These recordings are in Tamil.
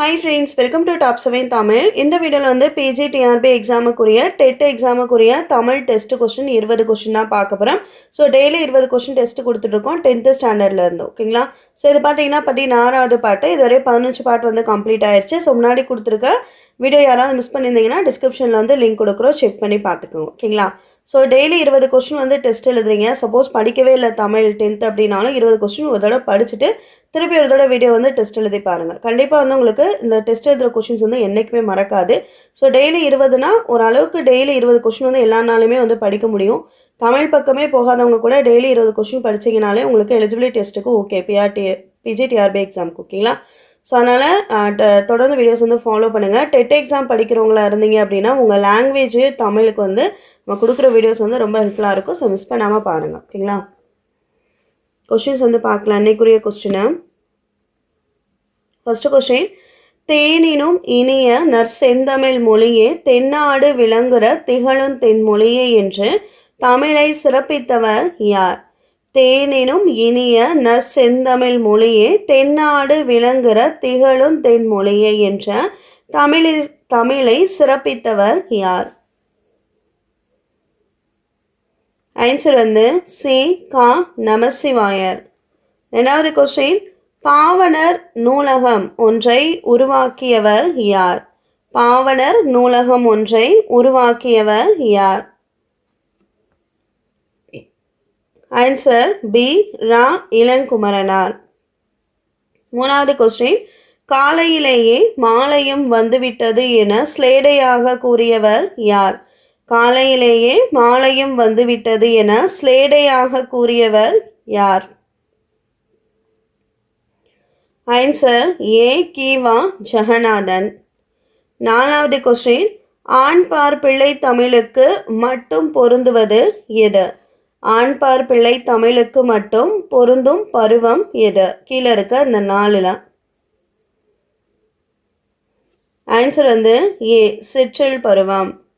Hi friends welcome to top seven Tamil இந்த வீடியோவில் வந்து பிஜி டிஆர்பி எக்ஸாமுக்குரிய டெட் எக்ஸாமுக்குரிய தமிழ் டெஸ்ட் கொஸ்டின் இருபது கொஸ்டின் தான் பார்க்க போகிறோம் ஸோ டெய்லி இருபது கொஸ்டின் டெஸ்ட் கொடுத்துட்ருக்கோம் டென்த்து ஸ்டாண்டர்ட்லேருந்து ஓகேங்களா? ஸோ இது பார்த்தீங்கன்னா பதினாறாவது பாட்டு இதுவரை பதினஞ்சு பாட்டு வந்து கம்ப்ளீட் ஆயிடுச்சு ஸோ முன்னாடி கொடுத்துருக்க வீடியோ யாராவது மிஸ் பண்ணியிருந்தீங்கன்னா டிஸ்கிரிப்ஷனில் வந்து லிங்க் கொடுக்குறோம். செக் பண்ணி பார்த்துக்கோங்க ஓகேங்களா? ஸோ டெய்லி இருபது கொஸ்டின் வந்து டெஸ்ட் எழுதுறீங்க. சப்போஸ் படிக்கவே இல்லை தமிழ் டென்த் அப்படின்னாலும் இருபது கொஸ்டின் ஒரு தடவை படிச்சுட்டு திருப்பி ஒரு தடவை வீடியோ வந்து டெஸ்ட் எழுதி பாருங்கள் கண்டிப்பாக வந்து உங்களுக்கு இந்த டெஸ்ட் எழுதுகிற கொஷின்ஸ் வந்து என்றைக்குமே மறக்காது. ஸோ டெய்லி இருபதுனா ஓரளவுக்கு டெய்லி இருபது கொஷின் வந்து எல்லா நாளுமே வந்து படிக்க முடியும். தமிழ் பக்கமே போகாதவங்க கூட டெய்லி இருபது கொஷின் படிச்சிங்கனாலே உங்களுக்கு எலிஜிபிலிட்டி டெஸ்ட்டுக்கு ஓகே பிஆர்டி பிஜிடிஆர்பி எக்ஸாமுக்கு ஓகேங்களா ஸோ அதனால் தொடர்ந்து வீடியோஸ் வந்து ஃபாலோ பண்ணுங்கள் டெட் எக்ஸாம் படிக்கிறவங்களா இருந்தீங்க அப்படின்னா உங்கள் லாங்குவேஜ் தமிழுக்கு வந்து நம்ம கொடுக்குற வீடியோஸ் வந்து ரொம்ப ஹெல்ப்ஃபுல்லாக இருக்கும். ஸோ மிஸ் பண்ணாமல் பாருங்கள் ஓகேங்களா? கொஷின்ஸ் வந்து பார்க்கலாம். இன்னைக்குரிய கொஸ்டினு ஃபஸ்ட்டு கொஸ்டின் தேனினும் இனிய நற்செந்தமிழ் மொழியே தென்னாடு விளங்குற திகழும் தென்மொழியே என்று தமிழை சிறப்பித்தவர் யார்? தேனினும் இனிய நற்செந்தமிழ் மொழியே தென்னாடு விளங்குற திகழும் தென்மொழியே என்ற தமிழை தமிழை சிறப்பித்தவர் யார்? ஆன்சர் வந்து சி கா நமசிவாயர். ரெண்டாவது கொஸ்டின் பாவனர் நூலகம் ஒன்றை உருவாக்கியவர் யார்? பாவனர் நூலகம் ஒன்றை உருவாக்கியவர் யார்? Answer B Ra Ilangumaranar. மூணாவது கொஸ்டின் காலையிலேயே மாலையும் வந்துவிட்டது என ஸ்லேடையாக கூறியவர் யார்? காலையிலேயே மாலையும் வந்துவிட்டது என ஸ்லேடையாக கூறியவர் யார்? Answer A. கீவா ஜெகநாதன். நாலாவது கொஸ்டின். ஆண்பார் பிள்ளை தமிழுக்கு மட்டும் பொருந்துவது எது? ஆண்பார் பிள்ளை தமிழுக்கு மட்டும் பொருந்தும் பருவம் எது? கீழே இருக்க இந்த நாலில். ஆன்சர் வந்து ஏ. சிற்றில் பருவம்.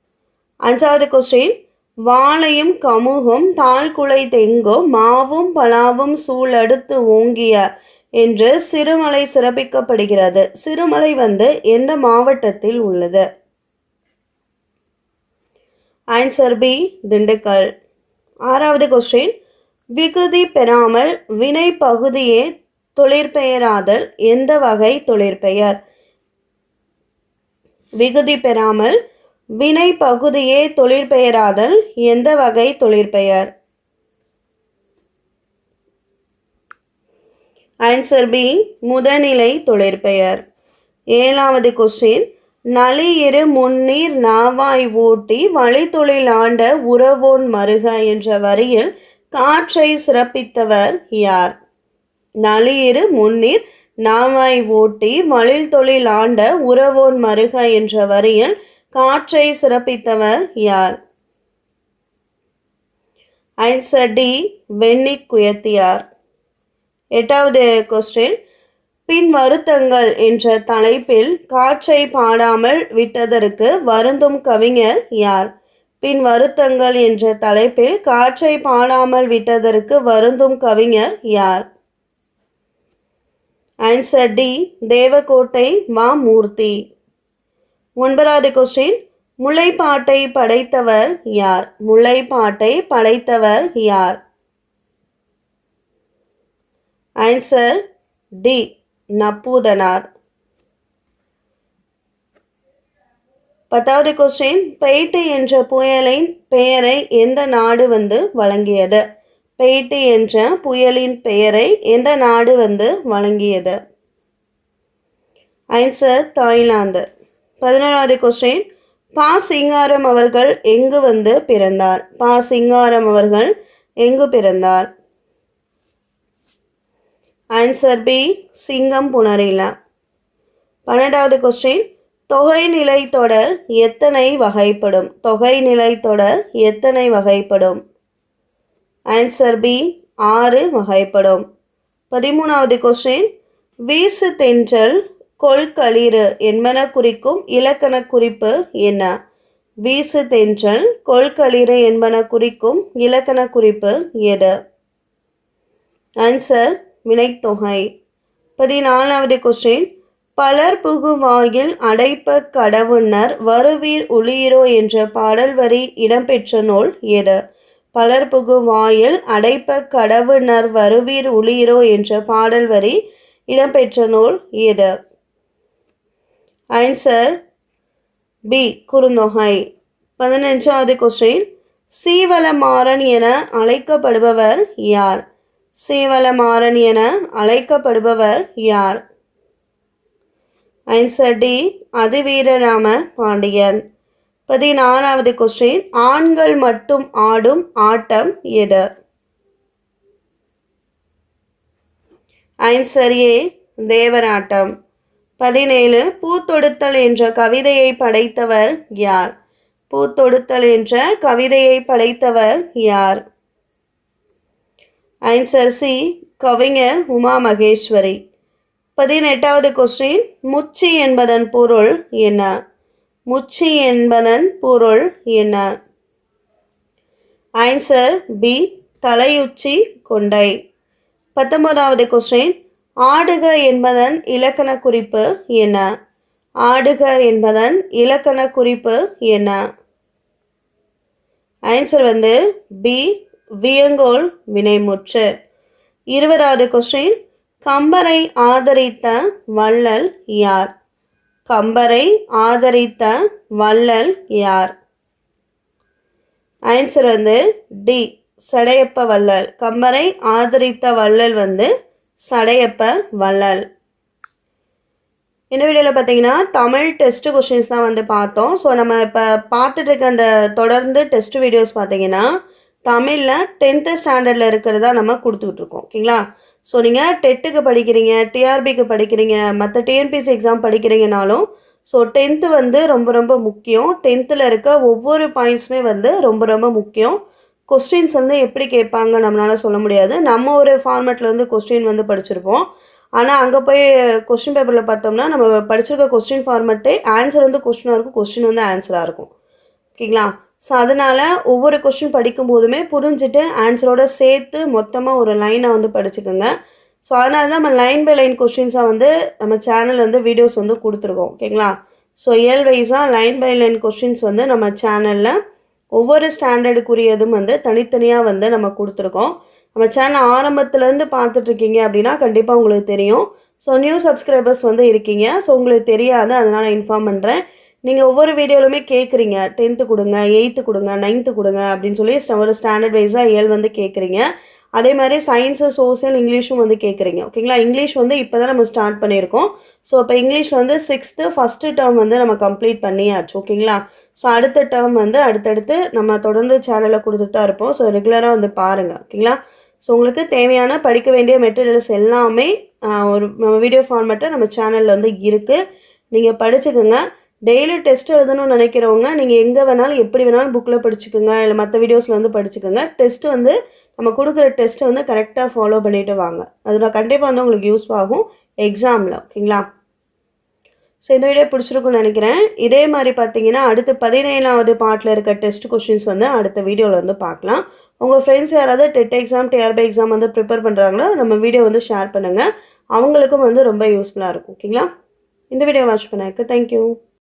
அஞ்சாவது கொஸ்டின் வாழையும் கமுகும் தாழ்குலை தெங்கும் மாவும் பலாவும் சூழடுத்து ஓங்கிய என்று சிறுமலை சிறப்பிக்கப்படுகிறது. சிறுமலை வந்து எந்த மாவட்டத்தில் உள்ளது? Answer B Dindigul. ஆறாவது கொஸ்டின் விகுதி பெறாமல் வினை பகுதியே தொழிற்பெயராதல் எந்த வகை தொழிற்பெயர்? விகுதி பெறாமல் வினை பகுதியே தொழிற்பெயராதல் எந்த வகை தொழிற்பெயர்? ஆன்சர் பி முதநிலை தொழிற்பெயர். ஏழாவது கொஸ்டின் நலி இரு முன்னீர் நாவாய் ஊட்டி வழித்தொழில் ஆண்ட உறவோன் மருக என்ற வரியில் காற்றை சிறப்பித்தவர் யார்? நளியிரு முன்னீர் நாவாய் ஓட்டி வழில் தொழில் ஆண்ட உறவோன் மருக என்ற வரியில் காற்றை சிறப்பித்தவர் யார்? Answer D Venni Kuyathiyar. எட்டாவது கொஸ்டின் பின் வருத்தங்கள் என்ற தலைப்பில் காற்றை பாடாமல் விட்டதற்கு வருந்தும் கவிஞர் யார்? பின் வருத்தங்கள் என்ற தலைப்பில் காற்றை பாடாமல் விட்டதற்கு வருந்தும் கவிஞர் யார்? ஆன்சர் டி தேவகோட்டை மா மூர்த்தி ஒன்பதாவது கொஸ்டின் முல்லைப்பாட்டை படைத்தவர் யார்? முல்லைப்பாட்டை படைத்தவர் யார்? Answer D Napputhanar. பத்தாவது கொஸ்டின் பெய்ட்டு என்ற புயலின் பெயரை எந்த நாடு வந்து வழங்கியது? பெய்ட்டு என்ற புயலின் பெயரை எந்த நாடு வந்து வழங்கியது? Answer Thailand. பதினோராவது கொஸ்டின் பா சிங்காரம் அவர்கள் எங்கு வந்து பிறந்தார்? பா சிங்காரம் அவர்கள் எங்கு பிறந்தார்? ஆன்சர் பி சிங்கம் புனரில. பன்னெண்டாவது கொஸ்டின் தொகை நிலை தொடர் எத்தனை வகைப்படும்? தொகைநிலை தொடர் எத்தனை வகைப்படும்? ஆன்சர் பி ஆறு வகைப்படும். பதிமூணாவது கொஸ்டின் வீசு தென்றல் கொள்களிறு என்பன குறிக்கும் இலக்கண குறிப்பு என்ன? வீசு தென்றல் கொள்களிறு என்பன குறிக்கும் இலக்கண குறிப்பு எது? ஆன்சர் வினைத்தொகை. பதினாலாவது கொஸ்டின் பலர் புகுவாயில் அடைப்ப கடவுணர் வருவீர் உளிரோ என்ற பாடல் வரி இடம்பெற்ற நூல் எது? பலர் புகுவாயில் அடைப்ப கடவுணர் வருவீர் உளிரோ என்ற பாடல் வரி இடம்பெற்ற நூல் எது? Answer B Kurunthogai. பதினஞ்சாவது கொஸ்டின் சீவலமாறன் என அழைக்கப்படுபவர் யார்? சீவலமாறன் என அழைக்கப்படுபவர் யார்? Answer D Athiveerarama Pandiyan. பதினாறாவது கொஸ்டின் ஆண்கள் மட்டும் ஆடும் ஆட்டம் எது? Answer A Devarattam. பதினேழு பூத்தொடுத்தல் என்ற கவிதையை படைத்தவர் யார்? பூத்தொடுத்தல் என்ற கவிதையை படைத்தவர் யார்? ஆன்சர் சி கவிஞர் உமா மகேஸ்வரி. பதினெட்டாவது கொஸ்டின் முச்சி என்பதன் பொருள் என்ன? முச்சி என்பதன் பொருள் என்ன? ஆன்சர் பி தலையுச்சி கொண்டை. பத்தொன்பதாவது கொஸ்டின் ஆடுக என்பதன் இலக்கண குறிப்பு என்ன? ஆடுக என்பதன் இலக்கண குறிப்பு என்ன? ஆன்சர் வந்து பி வியங்கோல் வினைமுற்று. இருபதாவது கொஸ்டின் கம்பரை ஆதரித்த வள்ளல் யார்? கம்பரை ஆதரித்த வள்ளல் யார்? ஆன்சர் வந்து டி சடையப்ப வள்ளல். கம்பரை ஆதரித்த வள்ளல் வந்து சடையப்ப வள்ளல். இந்த வீடியோவில் பார்த்தீங்கன்னா தமிழ் டெஸ்ட் கொஷின்ஸ் தான் வந்து பார்த்தோம். ஸோ நம்ம இப்போ பார்த்துட்டு இருக்க அந்த தொடர்ந்து டெஸ்ட் வீடியோஸ் பார்த்தீங்கன்னா தமிழில் டென்த்து ஸ்டாண்டர்டில் இருக்கிறதா நம்ம கொடுத்துக்கிட்டு இருக்கோம் ஓகேங்களா? ஸோ நீங்கள் டெட்டுக்கு படிக்கிறீங்க டிஆர்பிக்கு படிக்கிறீங்க மற்ற டிஎன்பிசி எக்ஸாம் படிக்கிறீங்கனாலும் ஸோ டென்த்து வந்து ரொம்ப ரொம்ப முக்கியம். டென்த்தில் இருக்க ஒவ்வொரு பாயிண்ட்ஸுமே வந்து ரொம்ப ரொம்ப முக்கியம். கொஸ்டின்ஸ் வந்து எப்படி கேட்பாங்க நம்மளால் சொல்ல முடியாது. நம்ம ஒரு ஃபார்மேட்டில் வந்து கொஸ்டின் வந்து படிச்சிருப்போம். ஆனால் அங்கே போய் கொஸ்டின் பேப்பரில் பார்த்தோம்னா நம்ம படிச்சிருக்க கொஸ்டின் ஃபார்மேட்டே ஆன்சர் வந்து கொஸ்டினாக இருக்கும் கொஸ்டின் வந்து ஆன்சராக இருக்கும். ஓகேங்களா? ஸோ அதனால் ஒவ்வொரு கொஸ்டின் படிக்கும் போதுமே புரிஞ்சுட்டு ஆன்சரோட சேர்த்து மொத்தமாக ஒரு லைனை வந்து படிச்சுக்கோங்க. ஸோ அதனால தான் நம்ம லைன் பை லைன் கொஸ்டின்ஸாக வந்து நம்ம சேனல் வந்து வீடியோஸ் வந்து கொடுத்துருக்கோம் ஓகேங்களா? ஸோ இயல் வைஸாக லைன் பை லைன் கொஸ்டின்ஸ் வந்து நம்ம சேனலில் ஒவ்வொரு ஸ்டாண்டர்டுக்குரியதும் வந்து தனித்தனியாக வந்து நம்ம கொடுத்துருக்கோம். நம்ம சேனல் ஆரம்பத்துலேருந்து பார்த்துட்ருக்கீங்க அப்படின்னா கண்டிப்பாக உங்களுக்கு தெரியும். ஸோ நியூ சப்ஸ்கிரைபர்ஸ் வந்து இருக்கீங்க. ஸோ உங்களுக்கு தெரியாது அதனால் இன்ஃபார்ம் பண்ணுறேன் நீங்கள் ஒவ்வொரு வீடியோலுமே கேட்குறீங்க டென்த்து கொடுங்க எயித்து கொடுங்க நைன்த்து கொடுங்க அப்படின்னு சொல்லி ஒரு ஸ்டாண்டர்ட் வைஸாக ஏழ் வந்து கேட்குறீங்க அதே மாதிரி சயின்ஸு சோசியல் இங்கிலீஷும் வந்து கேட்குறீங்க ஓகேங்களா இங்கிலீஷ் வந்து இப்போ தான் நம்ம ஸ்டார்ட் பண்ணியிருக்கோம். ஸோ இப்போ இங்கிலீஷ் வந்து சிக்ஸ்த்து ஃபஸ்ட்டு டேர்ம் வந்து நம்ம கம்ப்ளீட் பண்ணியாச்சு. ஓகேங்களா ஸோ அடுத்த டேர்ம் வந்து அடுத்தடுத்து நம்ம தொடர்ந்து சேனலில் கொடுத்துட்டு தான் இருப்போம். ஸோ ரெகுலராக வந்து பாருங்கள் ஓகேங்களா ஸோ உங்களுக்கு தேவையான படிக்க வேண்டிய மெட்டீரியல்ஸ் எல்லாமே ஒரு நம்ம வீடியோ ஃபார்மேட்டை நம்ம சேனலில் வந்து இருக்குது நீங்கள் படிச்சுக்கோங்க. டெய்லி டெஸ்ட் எழுதணும்னு நினைக்கிறவங்க நீங்கள் எங்கே வேணாலும் எப்படி வேணாலும் புக்கில் படிச்சுக்கோங்க. இல்லை மற்ற வீடியோஸில் வந்து படிச்சுக்கோங்க. டெஸ்ட்டு வந்து நம்ம கொடுக்குற டெஸ்ட்டை வந்து கரெக்டாக ஃபாலோ பண்ணிவிட்டு வாங்க. அதில் கண்டிப்பாக வந்து உங்களுக்கு யூஸ் ஆகும். எக்ஸாமில் ஓகேங்களா ஸோ இந்த வீடியோ பிடிச்சிருக்குன்னு நினைக்கிறேன். இதே மாதிரி பார்த்தீங்கன்னா அடுத்து பதினேழாவது பாட்டில் இருக்க டெஸ்ட் கொஷின்ஸ் வந்து அடுத்த வீடியோவில் வந்து பார்க்கலாம். உங்கள் ஃப்ரெண்ட்ஸ் யாராவது டெட் எக்ஸாம் டிஆர்பி எக்ஸாம் வந்து ப்ரிப்பேர் பண்ணுறாங்களோ நம்ம வீடியோ வந்து ஷேர் பண்ணுங்கள் அவங்களுக்கும் வந்து ரொம்ப யூஸ்ஃபுல்லாக இருக்கும் ஓகேங்களா இந்த வீடியோ வாட்ச் பண்ணாக்கு தேங்க்யூ